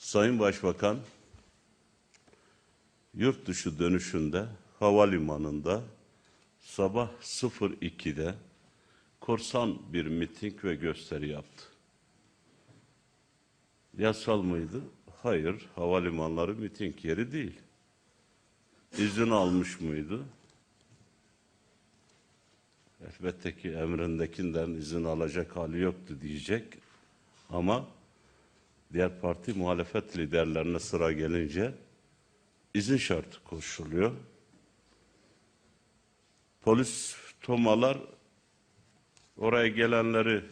Sayın Başbakan yurt dışı dönüşünde havalimanında sabah 02'de korsan bir miting ve gösteri yaptı. Yasal mıydı? Hayır, havalimanları miting yeri değil. İzin almış mıydı? Elbette ki emrindekinden izin alacak hali yoktu diyecek. Ama diğer parti muhalefet liderlerine sıra gelince izin şartı koşuluyor. Polis tomalar oraya gelenleri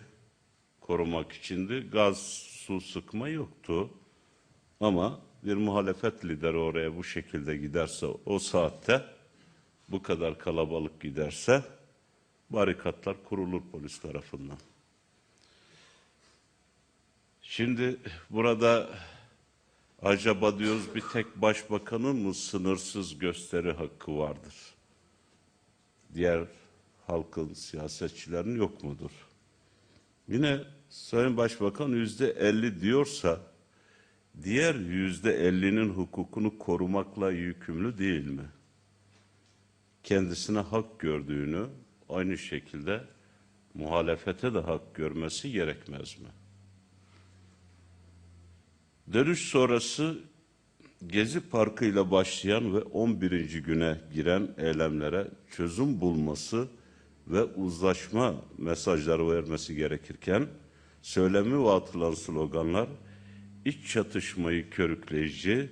korumak içindi. Gaz, su sıkma yoktu. Ama bir muhalefet lideri oraya bu şekilde giderse o saatte bu kadar kalabalık giderse barikatlar kurulur polis tarafından. Şimdi burada acaba diyoruz bir tek başbakanın mı sınırsız gösteri hakkı vardır? Diğer halkın, siyasetçilerin yok mudur? Yine Sayın Başbakan yüzde elli diyorsa diğer yüzde ellinin hukukunu korumakla yükümlü değil mi? Kendisine hak gördüğünü aynı şekilde muhalefete de hak görmesi gerekmez mi? Dönüş sonrası Gezi Parkı ile başlayan ve 11. güne giren eylemlere çözüm bulması ve uzlaşma mesajları vermesi gerekirken söylemi ve atılan sloganlar iç çatışmayı körükleyici,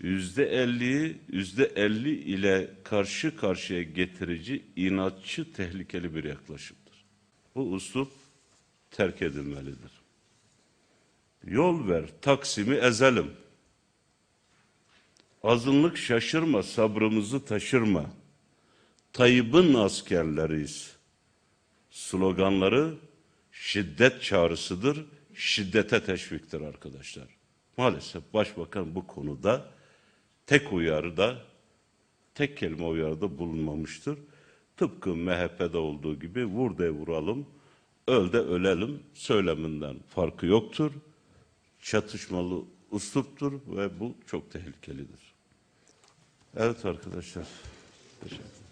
yüzde elliyi yüzde elli ile karşı karşıya getirici, inatçı, tehlikeli bir yaklaşımdır. Bu uslup terk edilmelidir. Yol ver, Taksim'i ezelim. Azınlık şaşırma, sabrımızı taşırma. Tayyip'in askerleriyiz. Sloganları şiddet çağrısıdır, şiddete teşviktir arkadaşlar. Maalesef başbakan bu konuda tek uyarıda, tek kelime uyarıda bulunmamıştır. Tıpkı MHP'de olduğu gibi vur de vuralım, öl de ölelim söyleminden farkı yoktur. Çatışmalı usluptur ve bu çok tehlikelidir. Evet arkadaşlar. Teşekkür.